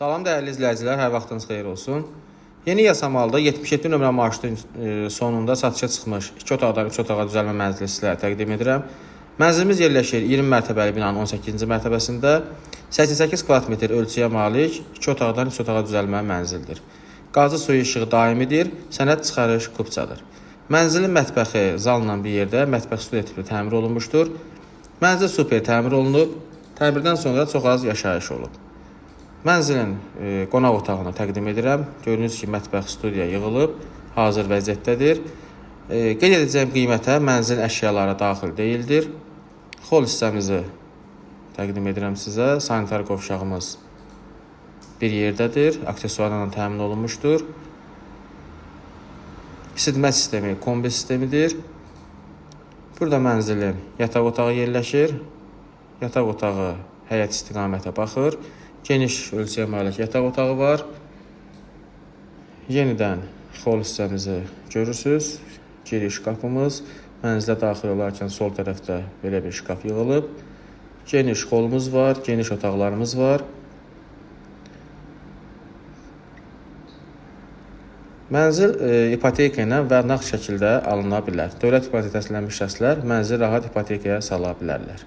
Salam dəyərli izləyicilər, hər vaxtınız xeyir olsun. Yeni yasamalda 77 nömrə marşrutun e, sonunda satışa çıxmış 2 otaqdan 3 otağa düzəlmə mənzili sizlərə təqdim edirəm. Mənzilimiz yerləşir 20 mərtəbəli binanın 18-ci mərtəbəsində. 88 kvadrat metr ölçüyə malik 2 otaqdan 3 otağa düzəlmə mənzildir. Qazı suyu işığı daimidir, sənəd çıxarış kupçadır. Mənzilin mətbəxi zalla bir yerdə mətbəx studiya tipli təmir olunmuşdur. Mənzil super təmir olunub. Təmirdən sonra çox az yaşayış olub. Mənzilin e, qonaq otağını təqdim edirəm. Gördüyünüz kimi mətbəx studiya yığılıb, hazır vəziyyətdədir. E, qeyd edəcəyim qiymətə mənzil əşyaları daxil deyildir. Xol hissəmizi təqdim edirəm sizə. Sanitar qovşağımız bir yerdədir. Aksesuarlarla təmin olunmuşdur. İsitmə sistemi kombi sistemidir. Burada mənzilin yataq otağı yerləşir. Yataq otağı həyət istiqamətə baxır. Geniş ölçüyə malik yataq otağı var. Yenidən xol hissəmizi görürsüz. Giriş qapımız. Mənzilə daxil olarkən sol tərəfdə belə bir şkaf yığılıb. Geniş xolumuz var, geniş otaqlarımız var. Mənzil e, ipoteka ilə və nağd şəkildə alına bilər. Dövlət ipotekasılənmiş şəxslər mənzil rahat ipotekaya sala bilərlər.